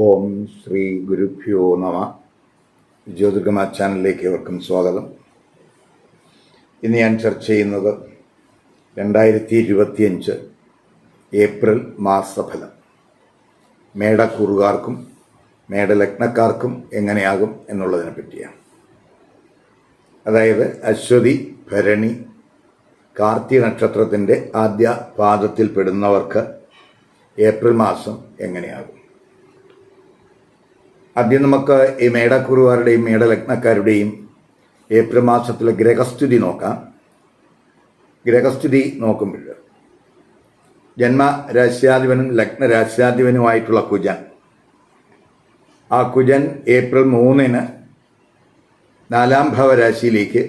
ഓം ശ്രീ ഗുരുഭ്യോ നമ. ജ്യോതിർഗമ ചാനലിലേക്ക് ഏവർക്കും സ്വാഗതം. ഇന്ന് ഞാൻ ചർച്ച ചെയ്യുന്നത് രണ്ടായിരത്തി ഇരുപത്തിയഞ്ച് ഏപ്രിൽ മാസഫലം. മേടക്കൂറുകാർക്കും മേടലഗ്നക്കാർക്കും എങ്ങനെയാകും എന്നുള്ളതിനെ പറ്റിയാണ്. അതായത് അശ്വതി ഭരണി കാർത്തിക നക്ഷത്രത്തിന്റെ ആദ്യ പാദത്തിൽ പെടുന്നവർക്ക് ഏപ്രിൽ മാസം എങ്ങനെയാകും? ആദ്യം നമുക്ക് ഈ മേടക്കുറുവാരുടെയും മേടലഗ്നക്കാരുടെയും ഏപ്രിൽ മാസത്തിലെ ഗ്രഹസ്ഥിതി നോക്കാം. ഗ്രഹസ്ഥിതി നോക്കുമ്പോൾ ജന്മ രാശ്യാധിപനും ലഗ്നരാശ്യാധിപനുമായിട്ടുള്ള കുജൻ. ആ കുജൻ ഏപ്രിൽ മൂന്നിന് നാലാം ഭാവരാശിയിലേക്ക്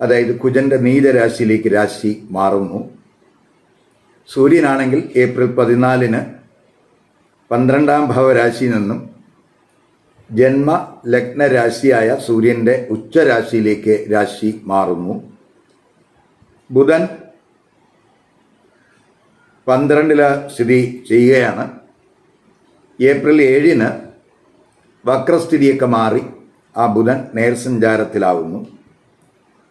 അതായത് കുജന്റെ നീലരാശിയിലേക്ക് രാശി മാറുന്നു. സൂര്യനാണെങ്കിൽ ഏപ്രിൽ പതിനാലിന് പന്ത്രണ്ടാം ഭാവരാശിയിൽ നിന്നും ജന്മ ലഗ്നരാശിയായ സൂര്യന്റെ ഉച്ചരാശിയിലേക്ക് രാശി മാറുന്നു. ബുധൻ പന്ത്രണ്ടിൽ സ്ഥിതി ചെയ്യുകയാണ്. ഏപ്രിൽ ഏഴിന് വക്രസ്ഥിതിയൊക്കെ മാറി ആ ബുധൻ നേർസഞ്ചാരത്തിലാവുന്നു.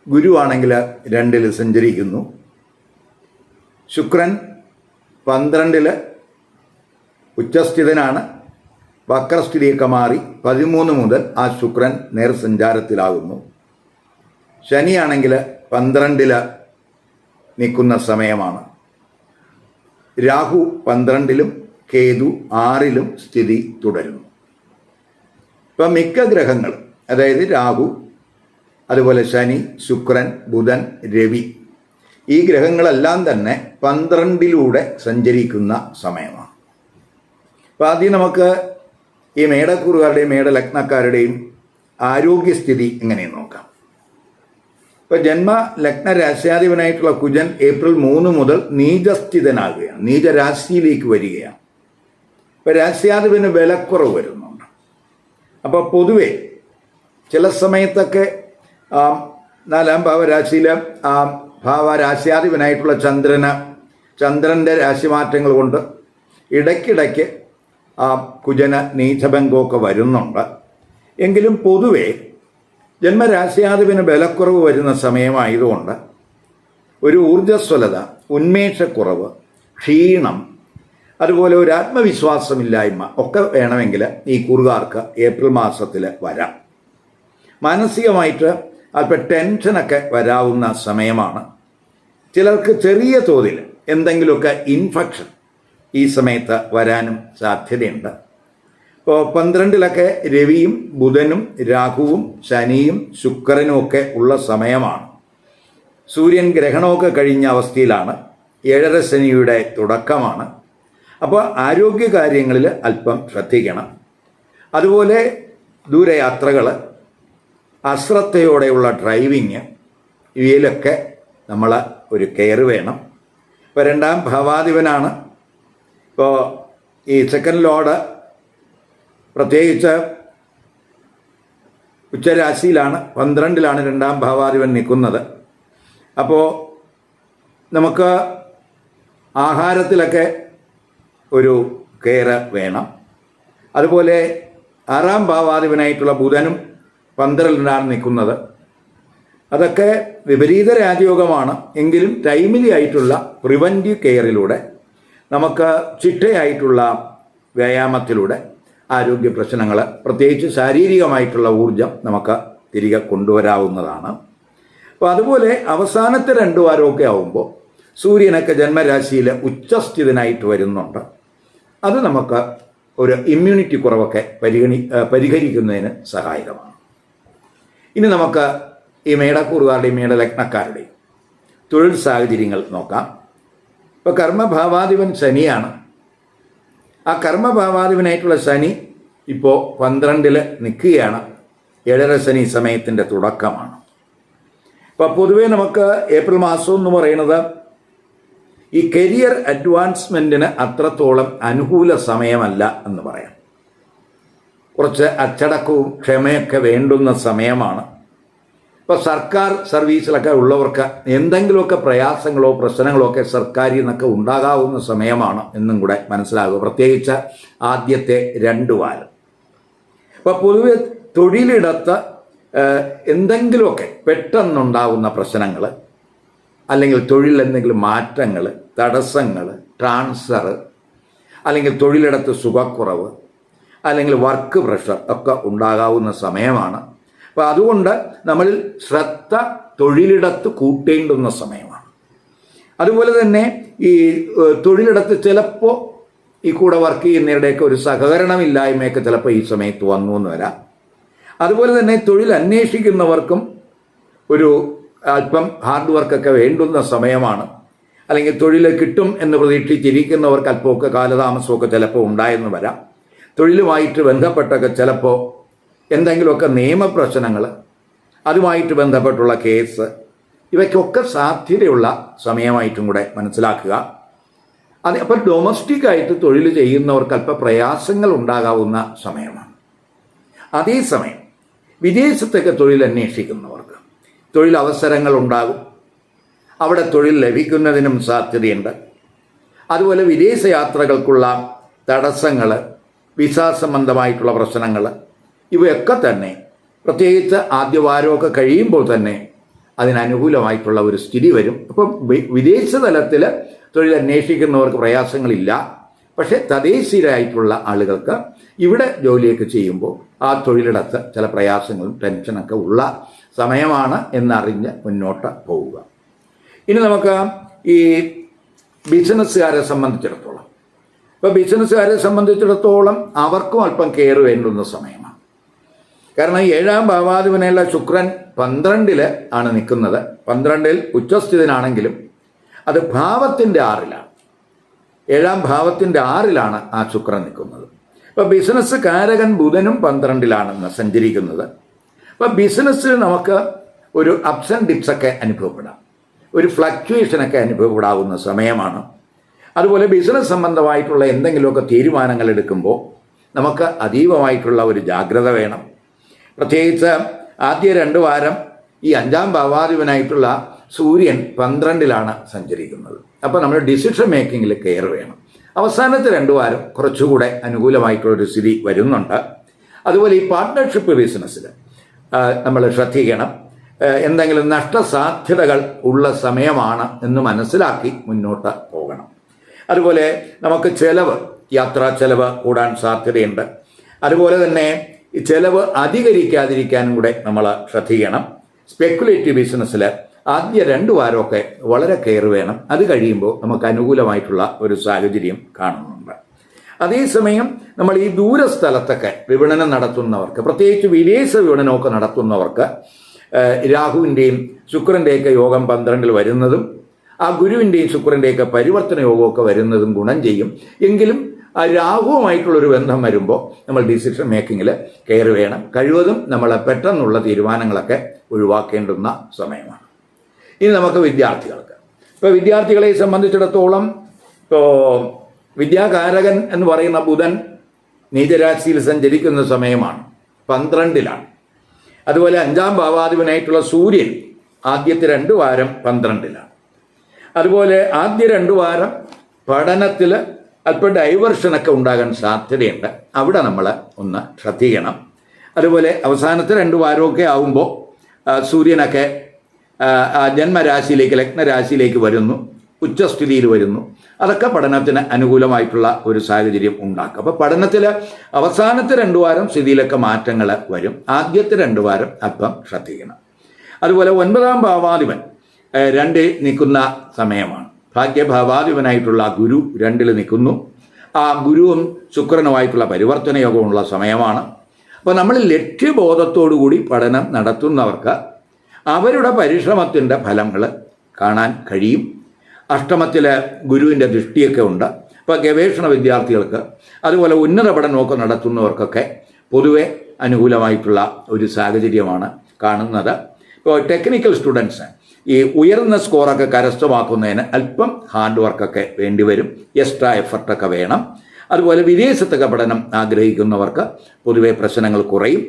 ഗുരുവാണെങ്കിൽ രണ്ടിൽ സഞ്ചരിക്കുന്നു. ശുക്രൻ പന്ത്രണ്ടിൽ ഉച്ചസ്ഥിതനാണ്. വക്രസ്ഥിതിയൊക്കെ മാറി പതിമൂന്ന് മുതൽ ആ ശുക്രൻ നേർസഞ്ചാരത്തിലാകുന്നു. ശനിയാണെങ്കിൽ പന്ത്രണ്ടിൽ നിൽക്കുന്ന സമയമാണ്. രാഹു പന്ത്രണ്ടിലും കേതു ആറിലും സ്ഥിതി തുടരുന്നു. ഇപ്പം മിക്ക ഗ്രഹങ്ങൾ അതായത് രാഹു അതുപോലെ ശനി ശുക്രൻ ബുധൻ രവി ഈ ഗ്രഹങ്ങളെല്ലാം തന്നെ പന്ത്രണ്ടിലൂടെ സഞ്ചരിക്കുന്ന സമയമാണ്. അപ്പം ആദ്യം നമുക്ക് ഈ മേടക്കൂറുകാരുടെയും മേടലഗ്നക്കാരുടെയും ആരോഗ്യസ്ഥിതി എങ്ങനെ നോക്കാം? ഇപ്പൊ ജന്മ ലഗ്ന രാശ്യാധിപനായിട്ടുള്ള കുജൻ ഏപ്രിൽ മൂന്ന് മുതൽ നീചസ്ഥിതനാകുകയാണ്. നീചരാശിയിലേക്ക് വരികയാണ്. ഇപ്പൊ രാശ്യാധിപന് വിലക്കുറവ് വരുന്നുണ്ട്. അപ്പോൾ പൊതുവെ ചില സമയത്തൊക്കെ നാലാം ഭാവരാശിയിലെ ഭാവരാശ്യാധിപനായിട്ടുള്ള ചന്ദ്രന് ചന്ദ്രന്റെ രാശിമാറ്റങ്ങൾ കൊണ്ട് ഇടയ്ക്കിടയ്ക്ക് ആ കുജന നീചഭംഗമൊക്കെ വരുന്നുണ്ട്. എങ്കിലും പൊതുവെ ജന്മരാശ്യാധിപന് ബലക്കുറവ് വരുന്ന സമയമായതുകൊണ്ട് ഒരു ഊർജസ്വലത ഉന്മേഷക്കുറവ് ക്ഷീണം അതുപോലെ ഒരു ആത്മവിശ്വാസമില്ലായ്മ ഒക്കെ വേണമെങ്കിൽ ഈ കുറുകാർക്ക് ഏപ്രിൽ മാസത്തിൽ വരാം. മാനസികമായിട്ട് അല്പം ടെൻഷനൊക്കെ വരാവുന്ന സമയമാണ്. ചിലർക്ക് ചെറിയ തോതിൽ എന്തെങ്കിലുമൊക്കെ ഇൻഫെക്ഷൻ ഈ സമയത്ത് വരാനും സാധ്യതയുണ്ട്. ഇപ്പോൾ പന്ത്രണ്ടിലൊക്കെ രവിയും ബുധനും രാഹുവും ശനിയും ശുക്രനും ഒക്കെ ഉള്ള സമയമാണ്. സൂര്യൻ ഗ്രഹണമൊക്കെ കഴിഞ്ഞ അവസ്ഥയിലാണ്. ഏഴര ശനിയുടെ തുടക്കമാണ്. അപ്പോൾ ആരോഗ്യ കാര്യങ്ങളിൽ അല്പം ശ്രദ്ധിക്കണം. അതുപോലെ ദൂരയാത്രകൾ അശ്രദ്ധയോടെയുള്ള ഡ്രൈവിങ് ഇവയിലൊക്കെ നമ്മൾ ഒരു കെയർ വേണം. ഇപ്പോൾ രണ്ടാം ഭാവാധിപനാണ് ഇപ്പോൾ ഈ സെക്കൻഡ് ലോഡ് പ്രത്യേകിച്ച് ഉച്ചരാശിയിലാണ് പന്ത്രണ്ടിലാണ് രണ്ടാം ഭാവാധിപൻ നിൽക്കുന്നത്. അപ്പോൾ നമുക്ക് ആഹാരത്തിലൊക്കെ ഒരു കെയർ വേണം. അതുപോലെ ആറാം ഭാവാധിപനായിട്ടുള്ള ബുധനും പന്ത്രണ്ടിലാണ് നിൽക്കുന്നത്. അതൊക്കെ വിപരീത രാജയോഗമാണ്. എങ്കിലും ടൈമിലി ആയിട്ടുള്ള പ്രിവന്റീവ് കെയറിലൂടെ നമുക്ക് ചിട്ടയായിട്ടുള്ള വ്യായാമത്തിലൂടെ ആരോഗ്യ പ്രശ്നങ്ങൾ പ്രത്യേകിച്ച് ശാരീരികമായിട്ടുള്ള ഊർജം നമുക്ക് തിരികെ കൊണ്ടുവരാവുന്നതാണ്. അപ്പോൾ അതുപോലെ അവസാനത്തെ രണ്ടു വാരമൊക്കെ ആവുമ്പോൾ സൂര്യനൊക്കെ ജന്മരാശിയിൽ ഉച്ചസ്ഥിതനായിട്ട് വരുന്നുണ്ട്. അത് നമുക്ക് ഒരു ഇമ്മ്യൂണിറ്റി കുറവൊക്കെ പരിഗണി പരിഹരിക്കുന്നതിന് സഹായകമാണ്. ഇനി നമുക്ക് ഈ മേടക്കൂറുകാരുടെയും മേടലഗ്നക്കാരുടെയും തൊഴിൽ സാഹചര്യങ്ങൾ നോക്കാം. ഇപ്പോൾ കർമ്മഭാവാധിപൻ ശനിയാണ്. ആ കർമ്മഭാവാധിപനായിട്ടുള്ള ശനി ഇപ്പോൾ പന്ത്രണ്ടിൽ നിൽക്കുകയാണ്. ഏഴര ശനി സമയത്തിന്റെ തുടക്കമാണ്. അപ്പോൾ പൊതുവേ നമുക്ക് ഏപ്രിൽ മാസം എന്ന് പറയുന്നത് ഈ കരിയർ അഡ്വാൻസ്മെന്റിന് അത്രത്തോളം അനുകൂല സമയമല്ല എന്ന് പറയാം. കുറച്ച് അച്ചടക്കവും ക്ഷമയൊക്കെ വേണ്ടുന്ന സമയമാണ്. ഇപ്പോൾ സർക്കാർ സർവീസിലൊക്കെ ഉള്ളവർക്ക് എന്തെങ്കിലുമൊക്കെ പ്രയാസങ്ങളോ പ്രശ്നങ്ങളോ ഒക്കെ സർക്കാരിൽ നിന്നൊക്കെ ഉണ്ടാകാവുന്ന സമയമാണ് എന്നും കൂടെ മനസ്സിലാകുക. പ്രത്യേകിച്ച് ആദ്യത്തെ രണ്ട് വാരം. അപ്പോൾ പൊതുവെ തൊഴിലിടത്ത് എന്തെങ്കിലുമൊക്കെ പെട്ടെന്നുണ്ടാകുന്ന പ്രശ്നങ്ങൾ അല്ലെങ്കിൽ തൊഴിൽ എന്തെങ്കിലും മാറ്റങ്ങൾ തടസ്സങ്ങൾ ട്രാൻസ്ഫർ അല്ലെങ്കിൽ തൊഴിലിടത്ത് സുഖക്കുറവ് അല്ലെങ്കിൽ വർക്ക് പ്രഷർ ഒക്കെ ഉണ്ടാകാവുന്ന സമയമാണ് അപ്പോൾ അതുകൊണ്ട് നമ്മളിൽ ശ്രദ്ധ തൊഴിലിടത്ത് കൂട്ടേണ്ടുന്ന സമയമാണ്. അതുപോലെ തന്നെ ഈ തൊഴിലിടത്ത് ചിലപ്പോൾ ഈ കൂടെ വർക്ക് ചെയ്യുന്നവരുടെയൊക്കെ ഒരു സഹകരണമില്ലായ്മയൊക്കെ ചിലപ്പോൾ ഈ സമയത്ത് വന്നു എന്ന് വരാം. അതുപോലെ തന്നെ തൊഴിൽ അന്വേഷിക്കുന്നവർക്കും ഒരു അല്പം ഹാർഡ് വർക്കൊക്കെ വേണ്ടുന്ന സമയമാണ്. അല്ലെങ്കിൽ തൊഴിൽ കിട്ടും എന്ന് പ്രതീക്ഷിച്ചിരിക്കുന്നവർക്ക് അല്പമൊക്കെ കാലതാമസമൊക്കെ ചിലപ്പോൾ ഉണ്ടായെന്ന് വരാം. തൊഴിലുമായിട്ട് ബന്ധപ്പെട്ടൊക്കെ ചിലപ്പോൾ എന്തെങ്കിലുമൊക്കെ നിയമപ്രശ്നങ്ങൾ അതുമായിട്ട് ബന്ധപ്പെട്ടുള്ള കേസ് ഇവയ്ക്കൊക്കെ സാധ്യതയുള്ള സമയമായിട്ടും കൂടെ മനസ്സിലാക്കുക. അത് അപ്പോൾ ഡൊമസ്റ്റിക് ആയിട്ട് തൊഴിൽ ചെയ്യുന്നവർക്ക് അല്പ പ്രയാസങ്ങൾ ഉണ്ടാകാവുന്ന സമയമാണ്. അതേസമയം വിദേശത്തൊക്കെ തൊഴിൽ അന്വേഷിക്കുന്നവർക്ക് തൊഴിലവസരങ്ങൾ ഉണ്ടാകും. അവിടെ തൊഴിൽ ലഭിക്കുന്നതിനും സാധ്യതയുണ്ട്. അതുപോലെ വിദേശ യാത്രകൾക്കുള്ള തടസ്സങ്ങൾ വിസ സംബന്ധമായിട്ടുള്ള പ്രശ്നങ്ങൾ ഇവയൊക്കെ തന്നെ പ്രത്യേകിച്ച് ആദ്യവാരമൊക്കെ കഴിയുമ്പോൾ തന്നെ അതിനനുകൂലമായിട്ടുള്ള ഒരു സ്ഥിതി വരും. അപ്പം വിദേശ തലത്തിൽ തൊഴിൽ അന്വേഷിക്കുന്നവർക്ക് പ്രയാസങ്ങളില്ല. പക്ഷേ തദ്ദേശീയരായിട്ടുള്ള ആളുകൾക്ക് ഇവിടെ ജോലിയൊക്കെ ചെയ്യുമ്പോൾ ആ തൊഴിലിടത്ത് ചില പ്രയാസങ്ങളും ടെൻഷനൊക്കെ ഉള്ള സമയമാണ് എന്നറിഞ്ഞ് മുന്നോട്ട് പോവുക. ഇനി നമുക്ക് ഈ ബിസിനസ്സുകാരെ സംബന്ധിച്ചിടത്തോളം. ഇപ്പോൾ ബിസിനസ്സുകാരെ സംബന്ധിച്ചിടത്തോളം അവർക്കും അല്പം കെയർ വേണ്ടുന്ന സമയമാണ്. കാരണം ഏഴാം ഭാവാധിപനെയുള്ള ശുക്രൻ പന്ത്രണ്ടിൽ ആണ് നിൽക്കുന്നത്. പന്ത്രണ്ടിൽ ഉച്ചസ്ഥിതനാണെങ്കിലും അത് ഭാവത്തിന്റെ ആറിലാണ്. ഏഴാം ഭാവത്തിന്റെ ആറിലാണ് ആ ശുക്രൻ നിൽക്കുന്നത്. അപ്പോൾ ബിസിനസ് കാരകൻ ബുധനും പന്ത്രണ്ടിലാണെന്ന് സഞ്ചരിക്കുന്നത്. അപ്പോൾ ബിസിനസ്സിൽ നമുക്ക് ഒരു അപ്സ് ആൻഡ് ഡിപ്സൊക്കെ അനുഭവപ്പെടാം. ഒരു ഫ്ലക്ച്വേഷനൊക്കെ അനുഭവപ്പെടാവുന്ന സമയമാണ്. അതുപോലെ ബിസിനസ് സംബന്ധമായിട്ടുള്ള എന്തെങ്കിലുമൊക്കെ തീരുമാനങ്ങൾ എടുക്കുമ്പോൾ നമുക്ക് അതീവമായിട്ടുള്ള ഒരു ജാഗ്രത വേണം. പ്രത്യേകിച്ച് ആദ്യ രണ്ട് വാരം ഈ അഞ്ചാം ഭാവാധിപനായിട്ടുള്ള സൂര്യൻ പന്ത്രണ്ടിലാണ് സഞ്ചരിക്കുന്നത്. അപ്പോൾ നമ്മൾ ഡിസിഷൻ മേക്കിങ്ങിൽ കെയർ വേണം. അവസാനത്തെ രണ്ട് വാരം കുറച്ചുകൂടെ അനുകൂലമായിട്ടുള്ളൊരു സ്ഥിതി വരുന്നുണ്ട്. അതുപോലെ ഈ പാർട്ട്ണർഷിപ്പ് ബിസിനസ്സിൽ നമ്മൾ ശ്രദ്ധിക്കണം. എന്തെങ്കിലും നഷ്ടസാധ്യതകൾ ഉള്ള സമയമാണ് എന്ന് മനസ്സിലാക്കി മുന്നോട്ട് പോകണം. അതുപോലെ നമുക്ക് ചെലവ് യാത്രാ ചെലവ് കൂടാൻ സാധ്യതയുണ്ട്. അതുപോലെ തന്നെ ചെലവ് അധികരിക്കാതിരിക്കാനും കൂടെ നമ്മൾ ശ്രദ്ധിക്കണം. സ്പെക്കുലേറ്റീവ് ബിസിനസ്സിൽ ആദ്യ രണ്ട് വാരമൊക്കെ വളരെ കെയർ വേണം. അത് കഴിയുമ്പോൾ നമുക്ക് അനുകൂലമായിട്ടുള്ള ഒരു സാഹചര്യം കാണുന്നുണ്ട്. അതേസമയം നമ്മൾ ഈ ദൂരസ്ഥലത്തൊക്കെ വിപണനം നടത്തുന്നവർക്ക് പ്രത്യേകിച്ച് വിദേശ വിപണനമൊക്കെ നടത്തുന്നവർക്ക് രാഹുവിന്റെയും ശുക്രന്റെയൊക്കെ യോഗം പന്ത്രണ്ടിൽ വരുന്നതും ആ ഗുരുവിന്റെയും ശുക്രന്റെയൊക്കെ പരിവർത്തന യോഗമൊക്കെ വരുന്നതും ഗുണം ചെയ്യും. എങ്കിലും ആ രാഹുവുമായിട്ടുള്ളൊരു ബന്ധം വരുമ്പോൾ നമ്മൾ ഡിസിഷൻ മേക്കിങ്ങിൽ കയറി വേണം. കഴിവതും നമ്മളെ പെട്ടെന്നുള്ള തീരുമാനങ്ങളൊക്കെ ഒഴിവാക്കേണ്ടുന്ന സമയമാണ്. ഇനി നമുക്ക് വിദ്യാർത്ഥികൾക്ക്. ഇപ്പോൾ വിദ്യാർത്ഥികളെ സംബന്ധിച്ചിടത്തോളം ഇപ്പോൾ വിദ്യാകാരകൻ എന്ന് പറയുന്ന ബുധൻ നീചരാശിയിൽ സഞ്ചരിക്കുന്ന സമയമാണ്. പന്ത്രണ്ടിലാണ്. അതുപോലെ അഞ്ചാം ഭാവാധിപനായിട്ടുള്ള സൂര്യൻ ആദ്യത്തെ രണ്ട് വാരം പന്ത്രണ്ടിലാണ്. അതുപോലെ ആദ്യ രണ്ട് വാരം പഠനത്തിൽ അല്പം ഡൈവേർഷനൊക്കെ ഉണ്ടാകാൻ സാധ്യതയുണ്ട്. അവിടെ നമ്മൾ ഒന്ന് ശ്രദ്ധിക്കണം. അതുപോലെ അവസാനത്തെ രണ്ട് വാരമൊക്കെ ആവുമ്പോൾ സൂര്യനൊക്കെ ജന്മരാശിയിലേക്ക് ലഗ്നരാശിയിലേക്ക് വരുന്നു ഉച്ചസ്ഥിതിയിൽ വരുന്നു. അതൊക്കെ പഠനത്തിന് അനുകൂലമായിട്ടുള്ള ഒരു സാഹചര്യം ഉണ്ടാക്കും. അപ്പോൾ പഠനത്തിൽ അവസാനത്തെ രണ്ട് വാരം സ്ഥിതിയിലൊക്കെ മാറ്റങ്ങൾ വരും. ആദ്യത്തെ രണ്ട് വാരം അല്പം ശ്രദ്ധിക്കണം. അതുപോലെ ഒൻപതാം ഭാവാധിപൻ രണ്ട് നിൽക്കുന്ന സമയമാണ്. ഭാഗ്യഭാവാധിപനായിട്ടുള്ള ആ ഗുരു രണ്ടിൽ നിൽക്കുന്നു. ആ ഗുരുവും ശുക്രനുമായിട്ടുള്ള പരിവർത്തന യോഗമുള്ള സമയമാണ്. അപ്പോൾ നമ്മൾ ലക്ഷ്യബോധത്തോടുകൂടി പഠനം നടത്തുന്നവർക്ക് അവരുടെ പരിശ്രമത്തിന്റെ ഫലങ്ങൾ കാണാൻ കഴിയും. അഷ്ടമത്തിൽ ഗുരുവിന്റെ ദൃഷ്ടിയൊക്കെ ഉണ്ട്. ഇപ്പോൾ ഗവേഷണ വിദ്യാർത്ഥികൾക്ക് അതുപോലെ ഉന്നത പഠനമൊക്കെ നടത്തുന്നവർക്കൊക്കെ പൊതുവെ അനുകൂലമായിട്ടുള്ള ഒരു സാഹചര്യമാണ് കാണുന്നത്. ഇപ്പോൾ ടെക്നിക്കൽ സ്റ്റുഡൻസ് ഈ ഉയർന്ന സ്കോറൊക്കെ കരസ്ഥമാക്കുന്നതിന് അല്പം ഹാർഡ് വർക്കൊക്കെ വേണ്ടിവരും എക്സ്ട്രാ എഫർട്ടൊക്കെ വേണം. അതുപോലെ വിദേശത്തൊക്കെ പഠനം ആഗ്രഹിക്കുന്നവർക്ക് പൊതുവെ പ്രശ്നങ്ങൾ കുറയും.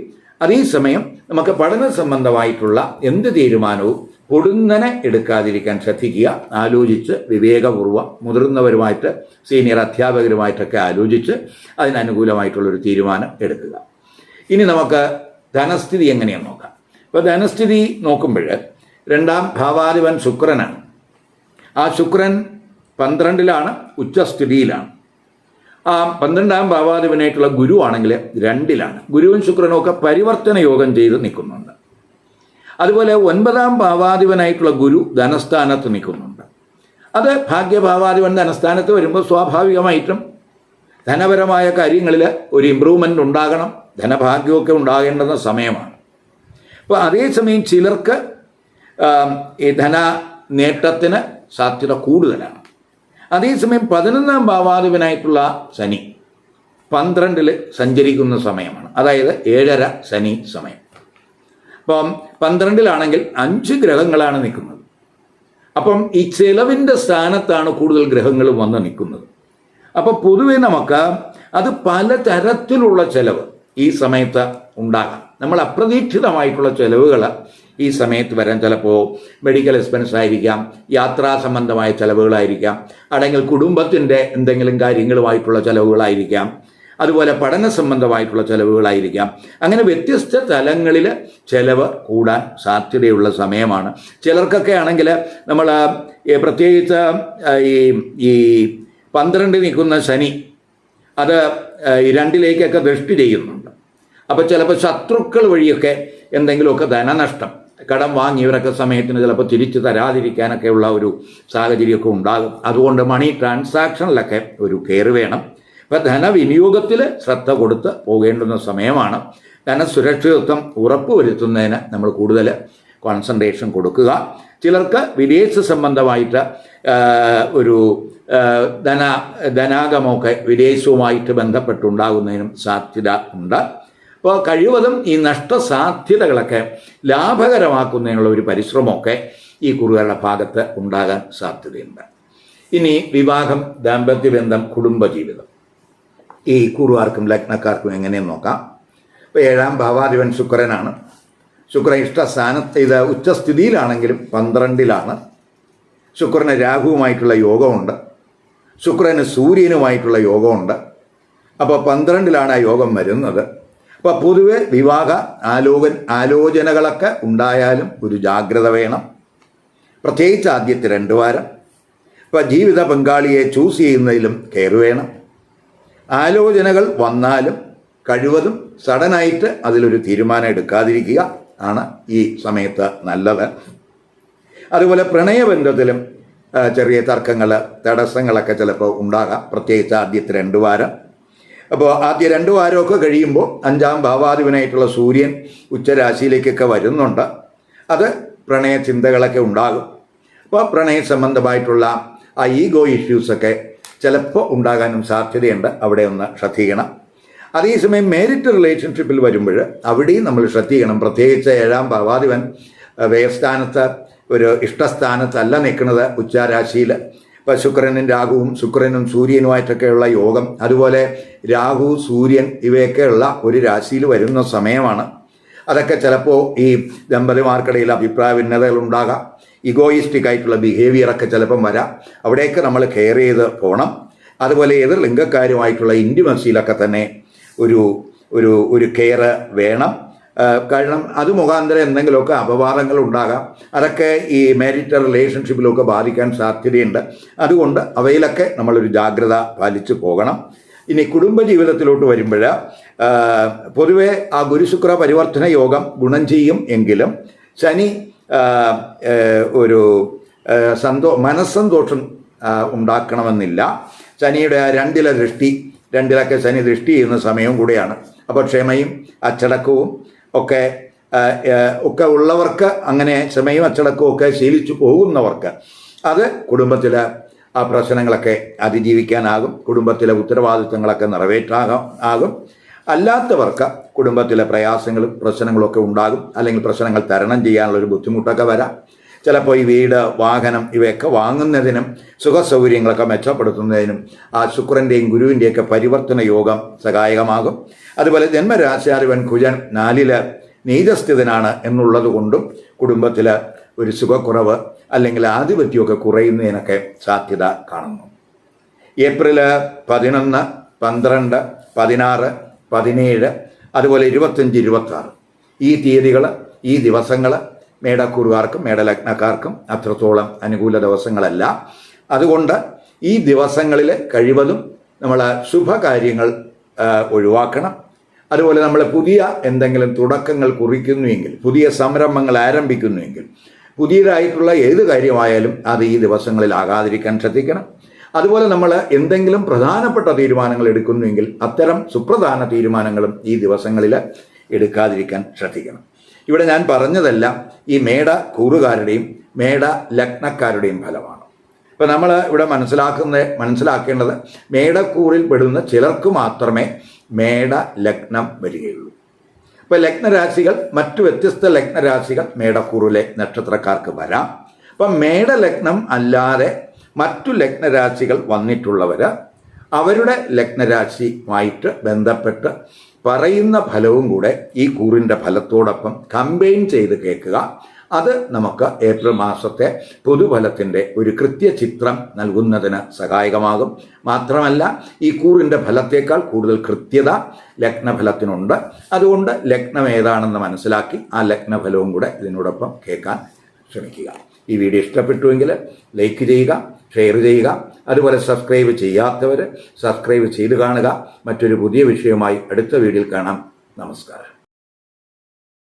അതേസമയം നമുക്ക് പഠന സംബന്ധമായിട്ടുള്ള എന്ത് തീരുമാനവും പൊടുന്നനെ എടുക്കാതിരിക്കാൻ ശ്രദ്ധിക്കുക. ആലോചിച്ച് വിവേകപൂർവം മുതിർന്നവരുമായിട്ട് സീനിയർ അധ്യാപകരുമായിട്ടൊക്കെ ആലോചിച്ച് അതിനനുകൂലമായിട്ടുള്ളൊരു തീരുമാനം എടുക്കുക. ഇനി നമുക്ക് ധനസ്ഥിതി എങ്ങനെയാണ് നോക്കാം. ഇപ്പോൾ ധനസ്ഥിതി നോക്കുമ്പോൾ രണ്ടാം ഭാവാധിപൻ ശുക്രനാണ്. ആ ശുക്രൻ പന്ത്രണ്ടിലാണ് ഉച്ചസ്ഥിതിയിലാണ്. ആ പന്ത്രണ്ടാം ഭാവാധിപനായിട്ടുള്ള ഗുരു ആണെങ്കിൽ രണ്ടിലാണ്. ഗുരുവും ശുക്രനും ഒക്കെ പരിവർത്തന യോഗം ചെയ്ത് നിൽക്കുന്നുണ്ട്. അതുപോലെ ഒൻപതാം ഭാവാധിപനായിട്ടുള്ള ഗുരു ധനസ്ഥാനത്ത് നിൽക്കുന്നുണ്ട്. അത് ഭാഗ്യഭാവാധിപൻ ധനസ്ഥാനത്ത് വരുമ്പോൾ സ്വാഭാവികമായിട്ടും ധനപരമായ കാര്യങ്ങളിൽ ഒരു ഇമ്പ്രൂവ്മെന്റ് ഉണ്ടാകണം ധനഭാഗ്യമൊക്കെ ഉണ്ടാകേണ്ടുന്ന സമയമാണ്. അപ്പോൾ അതേസമയം ചിലർക്ക് ഈ ധന നേട്ടത്തിന് സാധ്യത കൂടുതലാണ്. അതേസമയം പതിനൊന്നാം ഭാവാധിപനായിട്ടുള്ള ശനി പന്ത്രണ്ടിൽ സഞ്ചരിക്കുന്ന സമയമാണ്. അതായത് ഏഴര ശനി സമയം. അപ്പം പന്ത്രണ്ടിലാണെങ്കിൽ അഞ്ച് ഗ്രഹങ്ങളാണ് നിൽക്കുന്നത്. അപ്പം ഈ ചെലവിന്റെ സ്ഥാനത്താണ് കൂടുതൽ ഗ്രഹങ്ങൾ വന്ന് നിൽക്കുന്നത്. അപ്പോൾ പൊതുവെ നമുക്ക് അത് പലതരത്തിലുള്ള ചെലവ് ഈ സമയത്ത് ഉണ്ടാകാം. നമ്മൾ അപ്രതീക്ഷിതമായിട്ടുള്ള ചെലവുകൾ ഈ സമയത്ത് വരാൻ ചിലപ്പോൾ മെഡിക്കൽ എക്സ്പെൻസ് ആയിരിക്കാം യാത്രാ സംബന്ധമായ ചിലവുകളായിരിക്കാം അല്ലെങ്കിൽ കുടുംബത്തിന്റെ എന്തെങ്കിലും കാര്യങ്ങളുമായിട്ടുള്ള ചിലവുകളായിരിക്കാം അതുപോലെ പഠന സംബന്ധമായിട്ടുള്ള ചിലവുകളായിരിക്കാം. അങ്ങനെ വ്യത്യസ്ത തലങ്ങളിൽ ചിലവ് കൂടാൻ സാധ്യതയുള്ള സമയമാണ്. ചിലർക്കൊക്കെ ആണെങ്കിൽ നമ്മൾ പ്രത്യേകിച്ച് ഈ ഈ പന്ത്രണ്ട് നിൽക്കുന്ന ശനി അത് രണ്ടിലേക്കൊക്കെ ദൃഷ്ടി ചെയ്യുന്നുണ്ട്. അപ്പോൾ ചിലപ്പോൾ ശത്രുക്കൾ വഴിയൊക്കെ എന്തെങ്കിലുമൊക്കെ ധനനഷ്ടം കടം വാങ്ങിയവരൊക്കെ സമയത്തിന് ചിലപ്പോൾ തിരിച്ചു തരാതിരിക്കാനൊക്കെയുള്ള ഒരു സാഹചര്യമൊക്കെ ഉണ്ടാകും. അതുകൊണ്ട് മണി ട്രാൻസാക്ഷനിലൊക്കെ ഒരു കെയർ വേണം. ഇപ്പം ധനവിനിയോഗത്തിൽ ശ്രദ്ധ കൊടുത്ത് പോകേണ്ടുന്ന സമയമാണ്. ധനസുരക്ഷിതത്വം ഉറപ്പുവരുത്തുന്നതിന് നമ്മൾ കൂടുതൽ കോൺസെൻട്രേഷൻ കൊടുക്കുക. ചിലർക്ക് വിദേശ സംബന്ധമായിട്ട് ഒരു ധന ധനാഗമമൊക്കെ വിദേശവുമായിട്ട് ബന്ധപ്പെട്ടുണ്ടാകുന്നതിനും സാധ്യത ഉണ്ട്. അപ്പോൾ കഴിവതും ഈ നഷ്ടസാധ്യതകളൊക്കെ ലാഭകരമാക്കുന്നതിനുള്ള ഒരു പരിശ്രമമൊക്കെ ഈ കുറുകളുടെ ഭാഗത്ത് ഉണ്ടാകാൻ സാധ്യതയുണ്ട്. ഇനി വിവാഹം ദാമ്പത്യ ബന്ധം കുടുംബജീവിതം. ഈ കുറുവാർക്കും ലഗ്നക്കാർക്കും എങ്ങനെയെന്ന് നോക്കാം. ഇപ്പോൾ ഏഴാം ഭാവാധിപൻ ശുക്രനാണ്. ശുക്രൻ ഇഷ്ടസ്ഥാനത്ത് ഇത് ഉച്ചസ്ഥിതിയിലാണെങ്കിലും പന്ത്രണ്ടിലാണ്. ശുക്രന് രാഹുവുമായിട്ടുള്ള യോഗമുണ്ട്. ശുക്രന് സൂര്യനുമായിട്ടുള്ള യോഗമുണ്ട്. അപ്പോൾ പന്ത്രണ്ടിലാണ് ആ യോഗം വരുന്നത്. അപ്പോൾ പൊതുവെ വിവാഹ ആലോകൻ ആലോചനകളൊക്കെ ഉണ്ടായാലും ഒരു ജാഗ്രത വേണം. പ്രത്യേകിച്ച് ആദ്യത്തെ രണ്ട് വാരം. ഇപ്പോൾ ജീവിത പങ്കാളിയെ ചൂസ് ചെയ്യുന്നതിലും കെയർ വേണം. ആലോചനകൾ വന്നാലും കഴിവതും സഡനായിട്ട് അതിലൊരു തീരുമാനം എടുക്കാതിരിക്കുക ആണ് ഈ സമയത്ത് നല്ലത്. അതുപോലെ പ്രണയബന്ധത്തിലും ചെറിയ തർക്കങ്ങൾ തടസ്സങ്ങളൊക്കെ ചിലപ്പോൾ ഉണ്ടാകാം. പ്രത്യേകിച്ച് ആദ്യത്തെ രണ്ട് വാരം. അപ്പോൾ ആദ്യ രണ്ട് വാരമൊക്കെ കഴിയുമ്പോൾ അഞ്ചാം ഭാവാധിപനായിട്ടുള്ള സൂര്യൻ ഉച്ചരാശിയിലേക്കൊക്കെ വരുന്നുണ്ട്. അത് പ്രണയ ചിന്തകളൊക്കെ ഉണ്ടാകും. അപ്പോൾ പ്രണയ സംബന്ധമായിട്ടുള്ള ആ ഈഗോ ഇഷ്യൂസൊക്കെ ചിലപ്പോൾ ഉണ്ടാകാനും സാധ്യതയുണ്ട്. അവിടെ ഒന്ന് ശ്രദ്ധിക്കണം. അതേസമയം മേരിറ്റ് റിലേഷൻഷിപ്പിൽ വരുമ്പോൾ അവിടെയും നമ്മൾ ശ്രദ്ധിക്കണം. പ്രത്യേകിച്ച് ഏഴാം ഭാവാധിപൻ വ്യയസ്ഥാനത്ത് ഒരു ഇഷ്ടസ്ഥാനത്തല്ല നിൽക്കുന്നത് ഉച്ചാരാശിയിൽ. ഇപ്പോൾ ശുക്രനും രാഹുവും ശുക്രനും സൂര്യനുമായിട്ടൊക്കെയുള്ള യോഗം. അതുപോലെ രാഹു സൂര്യൻ ഇവയൊക്കെയുള്ള ഒരു രാശിയിൽ വരുന്ന സമയമാണ്. അതൊക്കെ ചിലപ്പോൾ ഈ ദമ്പതിമാർക്കിടയിൽ അഭിപ്രായ ഭിന്നതകൾ ഉണ്ടാകാം. ഇഗോയിസ്റ്റിക് ആയിട്ടുള്ള ബിഹേവിയറൊക്കെ ചിലപ്പം വരാം. അവിടേക്ക് നമ്മൾ കെയർ ചെയ്ത് പോകണം അതുപോലെ എതിർ ലിംഗക്കാരുമായിട്ടുള്ള ഇന്റിമസിയിലൊക്കെ തന്നെ ഒരു ഒരു ഒരു കെയർ വേണം. കാരണം അത് മുഖാന്തരം എന്തെങ്കിലുമൊക്കെ അപവാദങ്ങൾ ഉണ്ടാകാം. അതൊക്കെ ഈ മാരിറ്റൽ റിലേഷൻഷിപ്പിലൊക്കെ ബാധിക്കാൻ സാധ്യതയുണ്ട്. അതുകൊണ്ട് അവയിലൊക്കെ നമ്മളൊരു ജാഗ്രത പാലിച്ചു പോകണം. ഇനി കുടുംബ കുടുംബജീവിതത്തിലോട്ട് വരുമ്പോൾ പൊതുവെ ആ ഗുരുശുക്ര പരിവർത്തന യോഗം ഗുണം ചെയ്യും എങ്കിലും ശനി ഒരു സന്തോ മനസ്സന്തോഷം ഉണ്ടാക്കണമെന്നില്ല. ശനിയുടെ രണ്ടിലെ ദൃഷ്ടി രണ്ടിലൊക്കെ ശനി ദൃഷ്ടി ചെയ്യുന്ന സമയവും കൂടെയാണ്. അപ്പോൾ ക്ഷമയും അച്ചടക്കവും ഒക്കെ ഒക്കെ ഉള്ളവർക്ക് അങ്ങനെ ക്ഷമയും അച്ചടക്കവും ഒക്കെ ശീലിച്ചു പോകുന്നവർക്ക് അത് കുടുംബത്തിൽ ആ പ്രശ്നങ്ങളൊക്കെ അതിജീവിക്കാനാകും. കുടുംബത്തിലെ ഉത്തരവാദിത്തങ്ങളൊക്കെ നിറവേറ്റാകാം ആകും. അല്ലാത്തവർക്ക് കുടുംബത്തിലെ പ്രയാസങ്ങളും പ്രശ്നങ്ങളൊക്കെ ഉണ്ടാകും. അല്ലെങ്കിൽ പ്രശ്നങ്ങൾ തരണം ചെയ്യാനുള്ള ഒരു ബുദ്ധിമുട്ടൊക്കെ വരാം. ചിലപ്പോൾ ഈ വീട് വാഹനം ഇവയൊക്കെ വാങ്ങുന്നതിനും സുഖസൗകര്യങ്ങളൊക്കെ മെച്ചപ്പെടുത്തുന്നതിനും ആ ശുക്രന്റെയും ഗുരുവിന്റെയൊക്കെ പരിവർത്തന യോഗം സഹായകമാകും. അതുപോലെ ജന്മരാശാധിപൻ കുജൻ നാലിൽ നീചസ്ഥിതനാണ് എന്നുള്ളത് കൊണ്ടും കുടുംബത്തിൽ ഒരു സുഖക്കുറവ് അല്ലെങ്കിൽ ആധിപത്യമൊക്കെ കുറയുന്നതിനൊക്കെ സാധ്യത കാണുന്നു. ഏപ്രിൽ പതിനൊന്ന് പന്ത്രണ്ട് പതിനാറ് പതിനേഴ് അതുപോലെ ഇരുപത്തഞ്ച് ഇരുപത്താറ് ഈ തീയതികൾ ഈ ദിവസങ്ങൾ മേടക്കൂറുകാർക്കും മേടലഗ്നക്കാർക്കും അത്രത്തോളം അനുകൂല ദിവസങ്ങളല്ല. അതുകൊണ്ട് ഈ ദിവസങ്ങളിൽ കഴിവതും നമ്മൾ ശുഭകാര്യങ്ങൾ ഒഴിവാക്കണം. അതുപോലെ നമ്മൾ പുതിയ എന്തെങ്കിലും തുടക്കങ്ങൾ കുറിക്കുന്നുവെങ്കിൽ പുതിയ സംരംഭങ്ങൾ ആരംഭിക്കുന്നുവെങ്കിൽ പുതിയതായിട്ടുള്ള ഏത് കാര്യമായാലും അത് ഈ ദിവസങ്ങളിൽ ആകാതിരിക്കാൻ ശ്രദ്ധിക്കണം. അതുപോലെ നമ്മൾ എന്തെങ്കിലും പ്രധാനപ്പെട്ട തീരുമാനങ്ങൾ എടുക്കുന്നുവെങ്കിൽ അത്തരം സുപ്രധാന തീരുമാനങ്ങളും ഈ ദിവസങ്ങളിൽ എടുക്കാതിരിക്കാൻ ശ്രദ്ധിക്കണം. ഇവിടെ ഞാൻ പറഞ്ഞതെല്ലാം ഈ മേട കൂറുകാരുടെയും മേട ലഗ്നക്കാരുടെയും ഫലമാണ്. ഇപ്പം നമ്മൾ ഇവിടെ മനസ്സിലാക്കുന്ന മനസ്സിലാക്കേണ്ടത് മേടക്കൂറിൽ പെടുന്ന ചിലർക്ക് മാത്രമേ മേട ലഗ്നം വരികയുള്ളൂ. അപ്പോൾ ലഗ്നരാശികൾ മറ്റു വ്യത്യസ്ത ലഗ്നരാശികൾ മേടക്കൂറിലെ നക്ഷത്രക്കാർക്ക് വരാം. അപ്പൊ മേടലഗ്നം അല്ലാതെ മറ്റു ലഗ്നരാശികൾ വന്നിട്ടുള്ളവർ അവരുടെ ലഗ്നരാശിയുമായിട്ട് ബന്ധപ്പെട്ട് പറയുന്ന ഫലവും കൂടെ ഈ കൂറിന്റെ ഫലത്തോടൊപ്പം കമ്പൈൻ ചെയ്ത് കേൾക്കുക. അത് നമുക്ക് ഏപ്രിൽ മാസത്തെ പൊതുഫലത്തിന്റെ ഒരു കൃത്യചിത്രം നൽകുന്നതിന് സഹായകമാകും. മാത്രമല്ല ഈ കൂറിന്റെ ഫലത്തേക്കാൾ കൂടുതൽ കൃത്യത ലഗ്നഫലത്തിനുണ്ട്. അതുകൊണ്ട് ലഗ്നം ഏതാണെന്ന് മനസ്സിലാക്കി ആ ലഗ്നഫലവും കൂടെ ഇതിനോടൊപ്പം കേൾക്കാൻ ശ്രമിക്കുക. ഈ വീഡിയോ ഇഷ്ടപ്പെട്ടുവെങ്കിൽ ലൈക്ക് ചെയ്യുക ഷെയർ ചെയ്യുക അതുപോലെ സബ്സ്ക്രൈബ് ചെയ്യാത്തവർ സബ്സ്ക്രൈബ് ചെയ്ത് കാണുക. മറ്റൊരു പുതിയ വിഷയവുമായി അടുത്ത വീഡിയോയിൽ കാണാം. നമസ്കാരം.